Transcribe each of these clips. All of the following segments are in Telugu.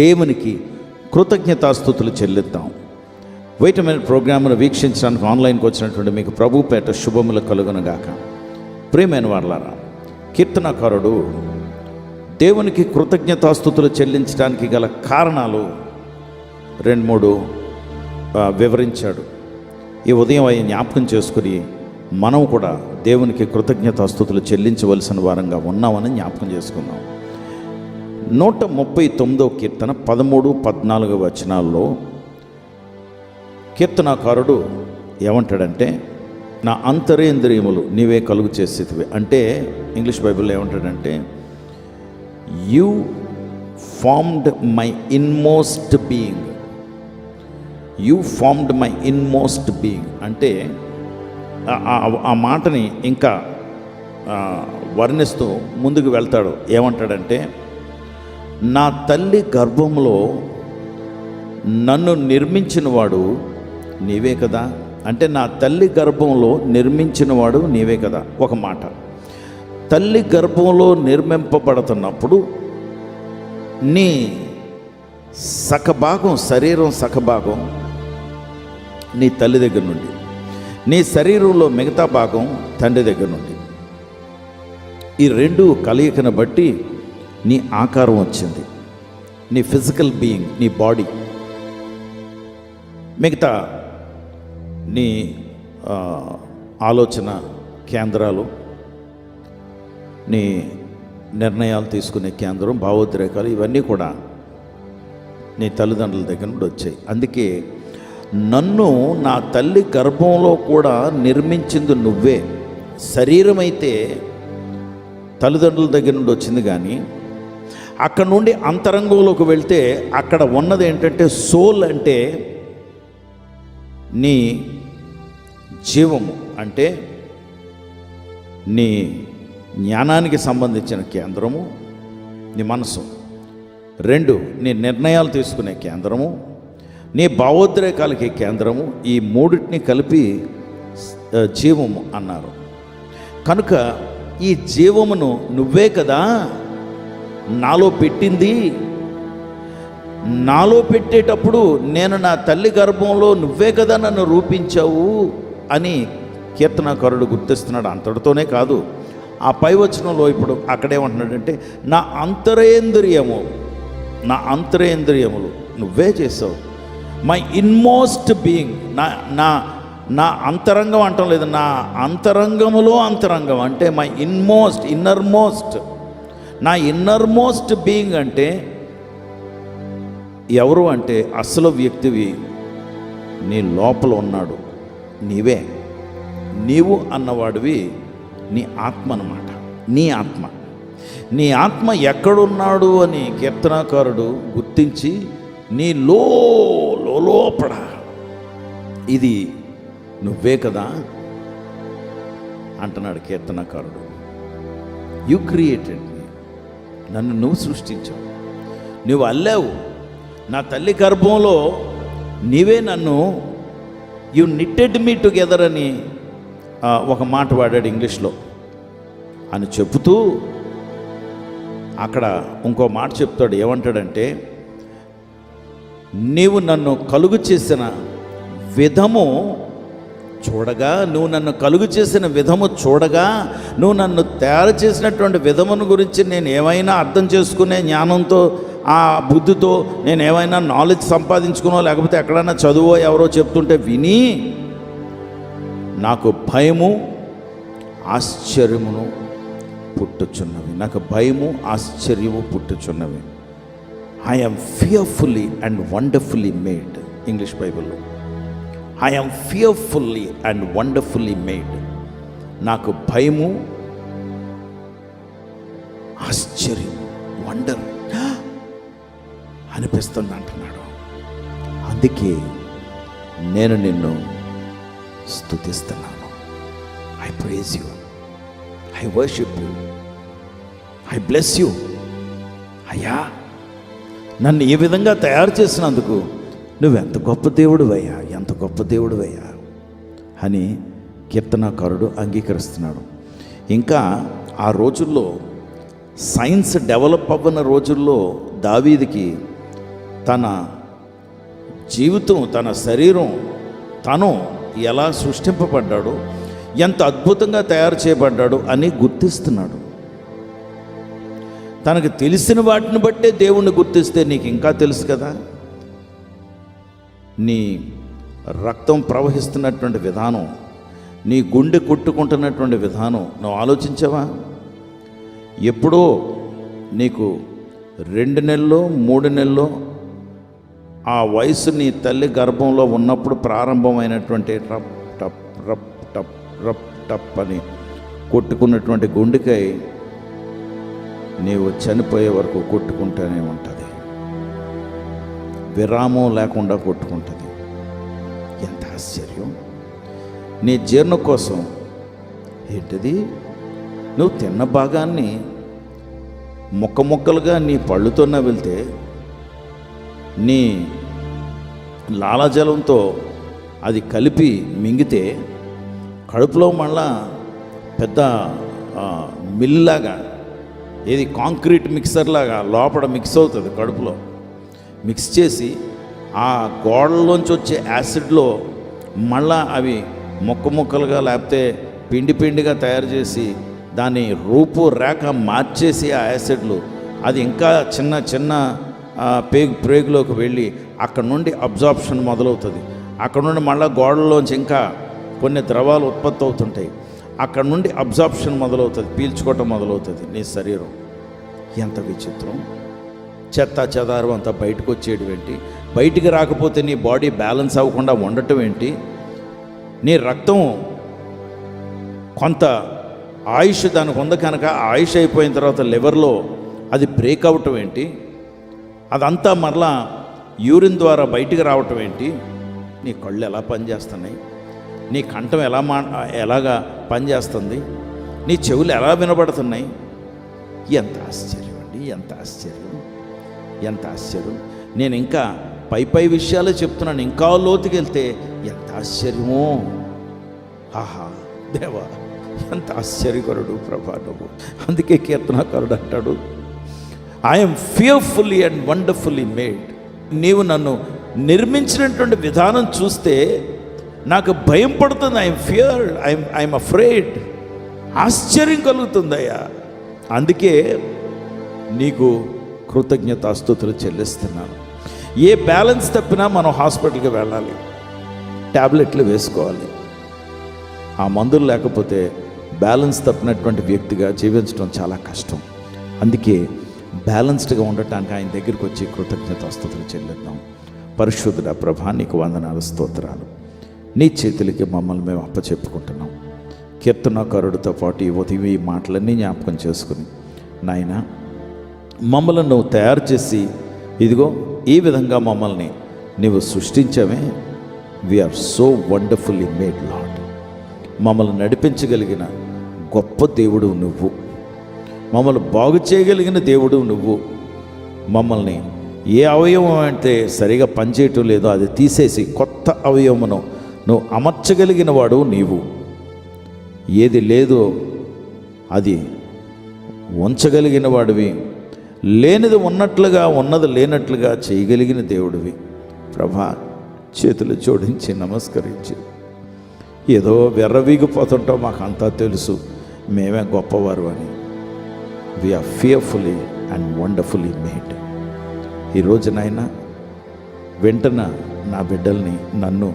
దేవునికి కృతజ్ఞతాస్థుతులు చెల్లిద్దాం. వైటమిన్ ప్రోగ్రామ్ను వీక్షించడానికి ఆన్లైన్కి వచ్చినటువంటి మీకు ప్రభుపేట శుభములు కలుగునుగాక. ప్రియమైన వాళ్ళారా కీర్తనకారుడు దేవునికి కృతజ్ఞతాస్థుతులు చెల్లించడానికి గల కారణాలు రెండు మూడు వివరించాడు. ఈ ఉదయం అవి జ్ఞాపకం చేసుకుని మనం కూడా దేవునికి కృతజ్ఞతాస్థుతులు చెల్లించవలసిన వారంగా ఉన్నామని జ్ఞాపకం చేసుకుందాం. నూట ముప్పై తొమ్మిదో కీర్తన పదమూడు పద్నాలుగు వచనాల్లో కీర్తనాకారుడు ఏమంటాడంటే నా అంతరేంద్రియములు నీవే కలుగు చేసేటివి. అంటే ఇంగ్లీష్ బైబిల్లో ఏమంటాడంటే you formed my inmost being. You formed my inmost being. అంటే ఆ- మాటని ఇంకా వర్ణిస్తూ ముందుకు వెళ్తాడు. ఏమంటాడంటే నా తల్లి గర్భంలో నన్ను నిర్మించినవాడు నీవే కదా. అంటే నా తల్లి గర్భంలో నిర్మించినవాడు నీవే కదా. ఒక మాట. తల్లి గర్భంలో నిర్మింపబడుతున్నప్పుడు నీ సకభాగం శరీరం సకభాగం నీ తల్లి దగ్గర నుండి నీ శరీరంలో మిగతా భాగం తండ్రి దగ్గర నుండి. ఈ రెండు కలయికను బట్టి నీ ఆకారం వచ్చింది నీ ఫిజికల్ బీయింగ్ నీ బాడీ మిగతా నీ ఆలోచన కేంద్రాలు నీ నిర్ణయాలు తీసుకునే కేంద్రం భావోద్రేకాలు ఇవన్నీ కూడా నీ తల్లిదండ్రుల దగ్గర నుండి వచ్చాయి. అందుకే నన్ను నా తల్లి గర్భంలో కూడా నిర్మించింది నువ్వే. శరీరం అయితే తల్లిదండ్రుల దగ్గర నుండి వచ్చింది కానీ అక్కడ నుండి అంతరంగంలోకి వెళ్తే అక్కడ ఉన్నది ఏంటంటే సోల్ అంటే నీ జీవము అంటే నీ జ్ఞానానికి సంబంధించిన కేంద్రము నీ మనసు. రెండు నీ నిర్ణయాలు తీసుకునే కేంద్రము నీ భావోద్రేకాలకి కేంద్రము ఈ మూడింటిని కలిపి జీవము అన్నారు. కనుక ఈ జీవమును నువ్వే కదా నాలో పెట్టింది. నాలో పెట్టేటప్పుడు నేను నా తల్లి గర్భంలో నువ్వే కదా నన్ను రూపించావు అని కీర్తనకారుడు గుర్తిస్తున్నాడు. అంతటితోనే కాదు ఆ పై వచనంలో ఇప్పుడు అక్కడేమంటున్నాడంటే నా అంతరేంద్రియము నా అంతరేంద్రియములు నువ్వే చేసావు. మై ఇన్మోస్ట్ బీయింగ్ నా నా నా అంతరంగం అంటం లేదు నా అంతరంగములో అంతరంగం అంటే మై ఇన్మోస్ట్ ఇన్నర్ మోస్ట్ నా ఇన్నర్ మోస్ట్ బీయింగ్ అంటే ఎవరు అంటే అసలు వ్యక్తివి నీ లోపల ఉన్నాడు. నీవే. నీవు అన్నవాడివి నీ ఆత్మ అన్నమాట. నీ ఆత్మ. నీ ఆత్మ ఎక్కడున్నాడు అని కీర్తనాకారుడు గుర్తించి నీ లో లోపల. ఇది నువ్వే కదా అంటున్నాడు కీర్తనాకారుడు. యు క్రియేటెడ్ నన్ను నువ్వు సృష్టించావు. నువ్వు అల్లావు. నా తల్లి గర్భంలో నీవే నన్ను యు నిట్టెడ్ మీ టుగెదర్ అని ఒక మాట వాడాడు ఇంగ్లీష్లో. అని చెబుతూ అక్కడ ఇంకో మాట చెప్తాడు. ఏమంటాడంటే నీవు నన్ను కలుగు చేసిన విధము చూడగా నువ్వు నన్ను కలుగు చేసిన విధము చూడగా నువ్వు నన్ను తయారు చేసినటువంటి విధమును గురించి నేను ఏమైనా అర్థం చేసుకునే జ్ఞానంతో ఆ బుద్ధితో నేను ఏమైనా నాలెడ్జ్ సంపాదించుకునో లేకపోతే ఎక్కడైనా చదువో ఎవరో చెప్తుంటే విని నాకు భయము ఆశ్చర్యమును పుట్టుచున్నవి. నాకు భయము ఆశ్చర్యము పుట్టుచున్నవి. I'm fearfully and wonderfully made English బైబిల్లో I'm fearfully and wonderfully made నాకు భయము ఆశ్చర్యం వండర్ అనిపిస్తుంది అంటున్నాడు. అందుకే నేను నిన్ను స్తుతిస్తున్నాను. I praise you I worship you I bless you అయ్యా నన్ను ఈ విధంగా తయారు చేసినందుకు నువ్వెంత గొప్ప దేవుడివయ్యా ఎంత గొప్ప దేవుడివయ్యా అని కీర్తనాకారుడు అంగీకరిస్తున్నాడు. ఇంకా ఆ రోజుల్లో సైన్స్ డెవలప్ అవ్వన రోజుల్లో దావీదికి తన జీవితం తన శరీరం తను ఎలా సృష్టింపబడ్డాడో ఎంత అద్భుతంగా తయారు చేయబడ్డాడు అని గుర్తిస్తున్నాడు. తనకు తెలిసిన వాటిని బట్టే దేవుణ్ణి గుర్తిస్తే నీకు ఇంకా తెలుసు కదా. నీ రక్తం ప్రవహిస్తున్నటువంటి విధానం నీ గుండె కొట్టుకుంటున్నటువంటి విధానం నువ్వు ఆలోచించావా? ఎప్పుడో నీకు రెండు నెలల్లో మూడు నెలల్లో ఆ వయసు నీ తల్లి గర్భంలో ఉన్నప్పుడు ప్రారంభమైనటువంటి రప్ టప్ రప్ టప్ రప్ టప్ అని కొట్టుకున్నటువంటి గుండెకై నీవు చనిపోయే వరకు కొట్టుకుంటూనే ఉంటుంది విరామం లేకుండా కొట్టుకుంటుంది. ఎంత ఆశ్చర్యం. నీ జీర్ణ కోసం ఏంటిది? నువ్వు తిన్న భాగాన్ని ముక్క ముక్కలుగా నీ పళ్ళుతో వెళ్తే నీ లాలాజలంతో అది కలిపి మింగితే కడుపులో మళ్ళా పెద్ద మిల్లాగా ఏది కాంక్రీట్ మిక్సర్ లాగా లోపల మిక్స్ అవుతుంది కడుపులో. మిక్స్ చేసి ఆ గోడల్లోంచి వచ్చే యాసిడ్లో మళ్ళా అవి ముక్క ముక్కలుగా లేకపోతే పిండి పిండిగా తయారు చేసి దాని రూపు రేఖ మార్చేసి ఆ యాసిడ్లు అది ఇంకా చిన్న చిన్న పేగు ప్రేగులోకి వెళ్ళి అక్కడ నుండి అబ్జార్ప్షన్ మొదలవుతుంది. అక్కడ నుండి మళ్ళీ గోడల్లోంచి ఇంకా కొన్ని ద్రవాలు ఉత్పత్తి అవుతుంటాయి. అక్కడ నుండి అబ్జార్ప్షన్ మొదలవుతుంది పీల్చుకోవటం మొదలవుతుంది నీ శరీరం. ఎంత విచిత్రం. చెత్త చెదారం అంతా బయటకు వచ్చేయడం ఏంటి బయటికి రాకపోతే నీ బాడీ బ్యాలెన్స్ అవ్వకుండా ఉండటం ఏంటి? నీ రక్తం కొంత ఆయుష్ దానికి ఉంది కనుక ఆయుష్ అయిపోయిన తర్వాత లివర్లో అది బ్రేక్ అవటం ఏంటి? అదంతా మరలా యూరిన్ ద్వారా బయటికి రావటం ఏంటి? నీ కళ్ళు ఎలా పనిచేస్తున్నాయి? నీ కంఠం ఎలా మా ఎలాగా పనిచేస్తుంది? నీ చెవులు ఎలా వినబడుతున్నాయి? ఎంత ఆశ్చర్యం అండి ఎంత ఆశ్చర్యం. ఎంత ఆశ్చర్యం. నేను ఇంకా పై పై విషయాలు చెప్తున్నాను. ఇంకా లోతుకి వెళ్తే ఎంత ఆశ్చర్యమో. ఆహా దేవా ఎంత ఆశ్చర్యకరుడు ప్రభా నువ్వు అందుకే కీర్తనాకారుడు అంటాడు I'm fearfully and wonderfully made నీవు నన్ను నిర్మించినటువంటి విధానం చూస్తే నాకు భయం పడుతుంది. I'm fear I'm I'm afraid ఆశ్చర్యం కలుగుతుందయ్యా. అందుకే నీకు కృతజ్ఞత కృతజ్ఞతాస్తుతులు చెల్లిస్తున్నాను. ఏ బ్యాలెన్స్ తప్పినా మనం హాస్పిటల్కి వెళ్ళాలి. ట్యాబ్లెట్లు వేసుకోవాలి. ఆ మందులు లేకపోతే బ్యాలెన్స్ తప్పినటువంటి వ్యక్తిగా జీవించడం చాలా కష్టం. అందుకే బ్యాలెన్స్డ్గా ఉండటానికి ఆయన దగ్గరికి వచ్చి కృతజ్ఞత కృతజ్ఞతాస్తుతులు చెల్లిద్దాం. పరిశుద్ధుడ ప్రభా నీకు వందనాలు స్తోత్రాలు. నీ చేతులకి మమ్మల్ని మేము అప్పచెప్పుకుంటున్నాం. కీర్తనకారుడితో పాటు ఈ ఉదయం ఈ మాటలన్నీ జ్ఞాపకం చేసుకుని నాయనా మమ్మల్ని నువ్వు తయారు చేసి ఇదిగో ఈ విధంగా మమ్మల్ని నువ్వు సృష్టించవే. We're so wonderfully made lord మమ్మల్ని నడిపించగలిగిన గొప్ప దేవుడు నువ్వు. మమ్మల్ని బాగు చేయగలిగిన దేవుడు నువ్వు. మమ్మల్ని ఏ అవయవం అంటే సరిగా పనిచేయటం లేదో అది తీసేసి కొత్త అవయవమును నువ్వు అమర్చగలిగిన వాడు నీవు. ఏది లేదో అది ఉంచగలిగిన వాడివి. లేనిది ఉన్నట్లుగా ఉన్నది లేనట్లుగా చేయగలిగిన దేవుడివి. ప్రభా చేతులు జోడించి నమస్కరించి. ఏదో వెర్రవీగిపోతుంటో మాకు అంతా తెలుసు. మేమే గొప్పవారు అని. We're fearfully and wonderfully made ఈరోజు నాయన వెంటన నా బిడ్డల్ని నన్ను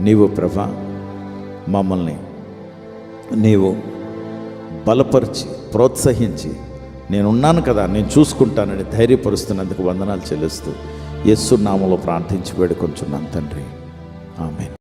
నీవు ప్రభా మమ్మల్ని నీవు బలపరిచి ప్రోత్సహించి నేనున్నాను కదా నేను చూసుకుంటానని ధైర్యపరుస్తున్నందుకు వందనాలు చెల్లిస్తూ యస్సు నామలో ప్రార్థించి వేడుకొంచున్నాను తండ్రి. ఆమె